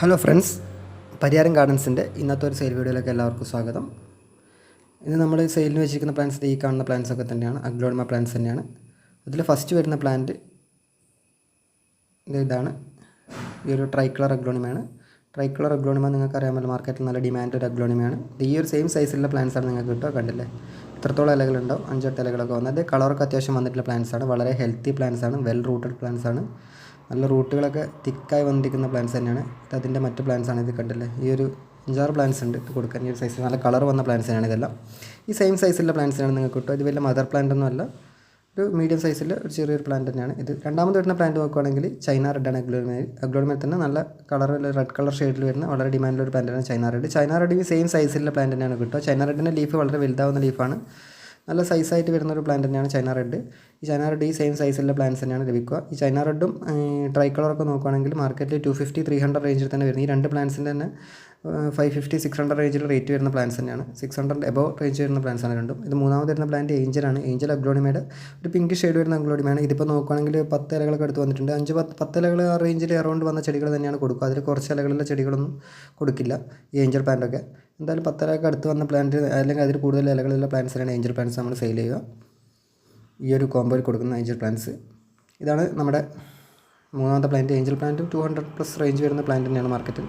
Hello friends Pariyaram ഗാർഡൻസിന്റെ ഇന്നത്തെ ഒരു sale വീഡിയോയിലേക്ക് എല്ലാവർക്കും സ്വാഗതം. ഇന്ന് നമ്മൾ സെയിലിന് വെച്ചിരിക്കുന്ന പ്ലാന്റ്സ് ഈ കാണുന്ന പ്ലാന്റ്സ് ഒക്കെ തന്നെയാണ്. അഗ്ലോഡമ പ്ലാന്റ്സ് തന്നെയാണ്. അതിൽ ഫസ്റ്റ് വരുന്ന പ്ലാന്റ് ഇതാണ്. ഈ ഒരു ട്രൈ ട്രൈക്കളർ അഗ്ലോണിമയാണ് കളർ അഗ്ലോണിമ നിങ്ങൾക്ക് അറിയാമല്ലോ മാർക്കറ്റിൽ നല്ല ഡിമാൻഡ് ഒരു അഗ്ലോണിമയാണ് ഈ ഒരു സെയിം സൈസിലുള്ള പ്ലാന്റ്സ് ആണ് നിങ്ങൾക്ക് കിട്ടുക. കണ്ടില്ലേ? ഇത്രത്തോളം ഇലകളുണ്ടാവും അഞ്ചെട്ട് ഇലകളൊക്കെ വന്നത് കളറൊക്കെ അത്യാവശ്യം വന്നിട്ടുള്ള പ്ലാന്റ്സ് ആണ്. വളരെ ഹെൽത്തി പ്ലാന്റ്സ് ആണ്. വെൽ റൂട്ടഡ് പ്ലാന്റ്സ് ആണ്. നല്ല റൂട്ടുകളൊക്കെ തിക്കായി വന്നിരിക്കുന്ന പ്ലാന്റ്സ് തന്നെയാണ്. അതിന്റെ മറ്റ് പ്ലാന്റ്സ് ആണ് ഇത് കണ്ടല്ലേ? ഈ ഒരു അഞ്ചാറ് പ്ലാന്റ്സ് ഉണ്ട് ഇത് കൊടുക്കാൻ. ഈ ഒരു സൈസ് നല്ല കളർ വന്ന പ്ലാന്റ്സ് തന്നെയാണ് ഇതെല്ലാം. ഈ സെയിം സൈസിലുള്ള പ്ലാന്റ്സാണ് നിങ്ങൾക്ക് കിട്ടുക. ഇത് വലിയ മദർ പ്ലാന്റ് ഒന്നും അല്ല. ഒരു മീഡിയം സൈസിൽ ഒരു ചെറിയൊരു പ്ലാന്റ് തന്നെയാണ്. ഇത് രണ്ടാമത് വരുന്ന പ്ലാന്റ് നോക്കുകയാണെങ്കിൽ ചൈന റെഡാണ് അഗ്ലോഡ് മേൽ തന്നെ നല്ല കളറിൽ റെഡ് കളർ ഷെയ്ഡിൽ വരുന്ന വളരെ ഡിമാൻഡുള്ള ഒരു പ്ലാന്റാണ് China red China red same സൈസിലുള്ള പ്ലാന്റ് തന്നെയാണ് കിട്ടുക. ചൈന റെഡിന്റെ ലീഫ് വളരെ വലുതാവുന്ന ലീഫാണ് നല്ല സൈസായിട്ട് വരുന്ന ഒരു പ്ലാന്റ് തന്നെയാണ് ചൈന റെഡ് ഈ ചൈന റെഡ് ഈ സെയിം സൈസിലുള്ള പ്ലാന്റ്സ് തന്നെയാണ് ലഭിക്കുക. ഈ ചൈന റെഡും ട്രൈ കളറൊക്കെ നോക്കുകയാണെങ്കിൽ മാർക്കറ്റിൽ ടു ഫിഫ്റ്റി ത്രീ ഹൺഡ്രഡ് റേഞ്ചിൽ തന്നെ വരുന്നത് ഈ രണ്ട് പ്ലാന്റ്സിന്റെ തന്നെ ഫൈവ് ഫിഫ്റ്റി സിക്സ് ഹൺഡ്രഡ് റേഞ്ചിൽ റേറ്റ് വരുന്ന പ്ലാന്റ്സ് തന്നെയാണ്. സിക്സ് ഹൺഡ്രഡ് എബോ റേഞ്ച് വരുന്ന പ്ലാന്റ്സ് ആണ് രണ്ടും. ഇത് മൂന്നാമത് വരുന്ന പ്ലാന്റ് ഏഞ്ചലാണ് ഏഞ്ചൽ അഗ്ലോണിമയുടെ ഒരു പിങ്ക് ഷെയ്ഡ് വരുന്ന അഗ്ലോണിമയാണ് ഇതിപ്പോൾ നോക്കുകയാണെങ്കിൽ പത്ത് ഇലകളൊക്കെ എടുത്ത് വന്നിട്ടുണ്ട്. അഞ്ച് പത്ത് പത്ത് ഇലകൾ ആ റേഞ്ചിൽ അറൗണ്ട് വന്ന ചെടികൾ തന്നെയാണ് കൊടുക്കുക. അതിൽ കുറച്ച് ഇലകളിലെ ചെടികളൊന്നും കൊടുക്കില്ല ഈ ഏഞ്ചൽ പ്ലാന്റൊക്കെ എന്തായാലും പത്തരക്ക് അടുത്ത് വന്ന പ്ലാന്റ് അല്ലെങ്കിൽ അതിൽ കൂടുതൽ ഇലകളുള്ള പ്ലാന്റ്സിനാണ് ഏഞ്ചൽ പ്ലാന്റ്സ് നമ്മൾ സെയിൽ ചെയ്യുക. ഈ ഒരു കോമ്പോയിൽ കൊടുക്കുന്ന ഏഞ്ചൽ പ്ലാന്റ്സ് ഇതാണ് നമ്മുടെ മൂന്നാമത്തെ plant angel plant two hundred plus range വരുന്ന പ്ലാന്റ് തന്നെയാണ് മാർക്കറ്റിൽ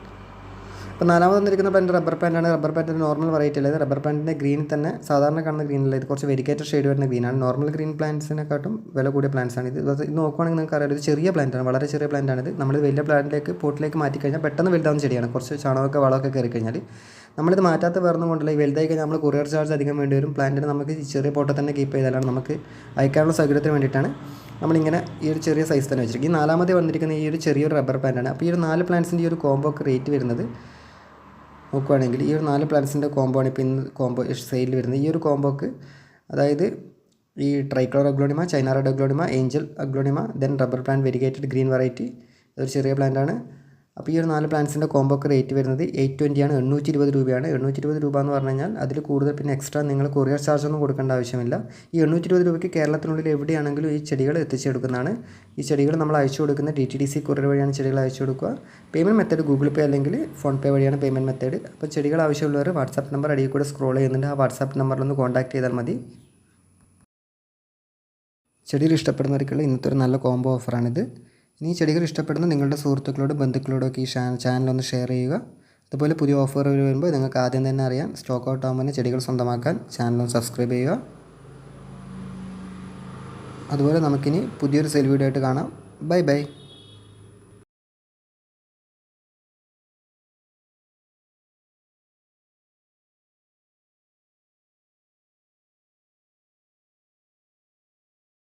അപ്പോൾ നാലാമത് വന്നിരിക്കുന്ന പ്ലാന്റ് റബ്ബർ പ്ലാന്റാണ് റബ്ബർ പ്ലാന്റിന്റെ നോർമൽ വെറൈറ്റി അല്ലാതെ റബ്ബർ പ്ലാന്റിന്റെ ഗ്രീൻ തന്നെ സാധാരണ കാണുന്ന ഗ്രീനല്ല ഇത് കുറച്ച് വെരിക്കേറ്റർ ഷെയ്ഡ് വരുന്ന ഗ്രീനാണ് നോർമൽ ഗ്രീൻ പ്ലാന്റ്സിനെക്കാട്ടും വില കൂടിയ പ്ലാന്റ്സ് ആണ്. ഇത് ഇത് നോക്കുവാണെങ്കിൽ നിങ്ങൾക്ക് അറിയാം. ഇത് ചെറിയ പ്ലാന്റാണ് വളരെ ചെറിയ പ്ലാന്റാണിത് നമ്മൾ വലിയ പ്ലാന്റിലേക്ക് പോട്ടിലേക്ക് മാറ്റി കഴിഞ്ഞാൽ പെട്ടെന്ന് വലുതാവുന്ന ചെടിയാണ്. കുറച്ച് ചാണകമൊക്കെ വളമൊക്കെ കയറി കഴിഞ്ഞാൽ നമ്മളിത് മാറ്റാത്ത വേറെ കൊണ്ടല്ല. വലുതായി കഴിഞ്ഞാൽ നമ്മൾ കൊറിയർ ചാർജ് അധികം വേണ്ടി വരും. പ്ലാന്റിന് നമുക്ക് ചെറിയ പോട്ടിൽ തന്നെ കീപ്പ് ചെയ്താലാണ് നമുക്ക് അയക്കാനുള്ള സൗകര്യത്തിന് വേണ്ടിയിട്ടാണ് നമ്മളിങ്ങനെ ഈ ഒരു ചെറിയ സൈസ് തന്നെ വെച്ചിരിക്കും ഈ നാലാമത് വന്നിരിക്കുന്ന ഈ ഒരു ചെറിയൊരു റബ്ബർ പ്ലാന്റാണ് അപ്പോൾ ഈ ഒരു നാല് പ്ലാന്റ്സിന്റെ ഈ ഒരു കോംബോ റേറ്റ് വരുന്നത് നോക്കുകയാണെങ്കിൽ ഈ ഒരു നാല് പ്ലാന്റ്സിന്റെ കോംബോ ആണ് ഇപ്പോൾ ഇന്ന് കോംബോ സെയിലിൽ വരുന്നത്. ഈ ഒരു കോംബോക്ക് അതായത് ഈ tricolour aglaonema China red aglaonema angel aglaonema then rubber plant variegated green variety അതൊരു ചെറിയ പ്ലാന്റാണ് അപ്പോൾ ഈ ഒരു നാല് പ്ലാൻസിന്റെ കോംബോക്ക് റേറ്റ് വരുന്നത് എയ്റ്റ് ട്വന്റിയാണ് എണ്ണൂറ്റി ഇരുപത് രൂപയാണ്. എണ്ണൂറ്റി ഇരുപത് രൂപ എന്ന് പറഞ്ഞു കഴിഞ്ഞാൽ അതിൽ കൂടുതൽ പിന്നെ എക്സ്ട്രാ നിങ്ങൾ കൊറിയർ ചാർജ് ഒന്നും കൊടുക്കേണ്ട ആവശ്യമില്ല. ഈ എണ്ണൂറ്റി ഇരുപത് രൂപയ്ക്ക് കേരളത്തിനുള്ളിൽ എവിടെയാണെങ്കിലും ഈ ചെടികൾ എത്തിച്ചെടുക്കുന്നതാണ്. ഈ ചെടികൾ നമ്മൾ അയച്ചു കൊടുക്കുന്ന D T D C courier വഴിയാണ് ചെടികൾ അയച്ചു കൊടുക്കുക. പേയ്മെന്റ് മെത്തേഡ് ഗൂഗിൾ പേ അല്ലെങ്കിൽ ഫോൺ പേ വഴിയാണ് പേയ്മെന്റ് മെത്തേഡ് അപ്പോൾ ചെടികൾ ആവശ്യമുള്ളവർ വാട്സാപ്പ് നമ്പർ അടിയിൽ കൂടെ സ്ക്രോൾ ചെയ്യുന്നുണ്ട്. ആ വാട്സാപ്പ് നമ്പറിലൊന്ന് കോൺടാക്ട് ചെയ്താൽ മതി. ചെടികൾ ഇഷ്ടപ്പെടുന്നവർക്കുള്ള ഇന്നത്തെ ഒരു നല്ല കോംബോ ഓഫറാണിത് ഇനി ചെടികൾ ഇഷ്ടപ്പെടുന്ന നിങ്ങളുടെ സുഹൃത്തുക്കളോടും ബന്ധുക്കളോടൊക്കെ ഈ ചാനൽ ഒന്ന് ഷെയർ ചെയ്യുക. അതുപോലെ പുതിയ ഓഫറുകൾ വരുമ്പോൾ നിങ്ങൾക്ക് ആദ്യം തന്നെ അറിയാം. സ്റ്റോക്ക് ഔട്ട് ആകുമ്പോൾ ചെടികൾ സ്വന്തമാക്കാൻ ചാനൽ ഒന്ന് സബ്സ്ക്രൈബ് ചെയ്യുക. അതുപോലെ നമുക്കിനി പുതിയൊരു സെൽ വീഡിയോ ആയിട്ട് കാണാം. Bye bye